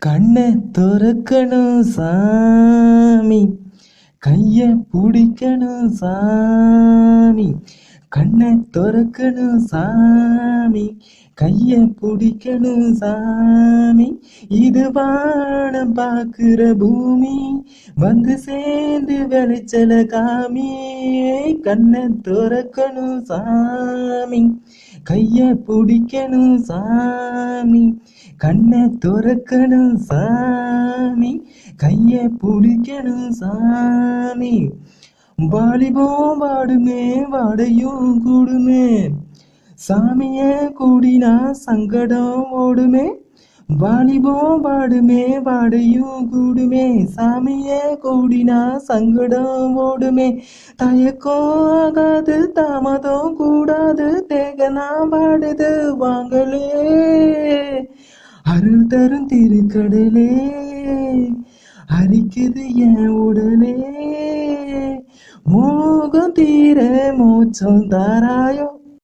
கண்ணை துறக்கணும் சாமி. கைய பிடிக்கணும் சாமி. கண்ணை துறக்கணும் சாமி. கைய பிடிக்கணும் சாமி. இது வானம் பார்க்கிற பூமி. வந்து சேர்ந்து வெளிச்சல காமி. கண்ணை துறக்கணும் சாமி. கைய பிடிக்கணும் சாமி. கண்ணை துறக்கணும் சாமி கையை பிடிக்கணும் சாமி. வாலிபம் வாடுமே வாடையும் கூடுமே. சாமிய கூடினா சங்கடம் ஓடுமே. வாலிபம் வாடுமே வாடையும் கூடுமே. சாமிய கூடினா சங்கடம் ஓடுமே. தயக்கம் ஆகாது தாமதம் கூடாது. தேகனா வாடுது வாங்களே அருள் தரும் திருக்கடலே அரிக்குது என் உடலே. மோகம் தீர மோச்சம் தாராயோ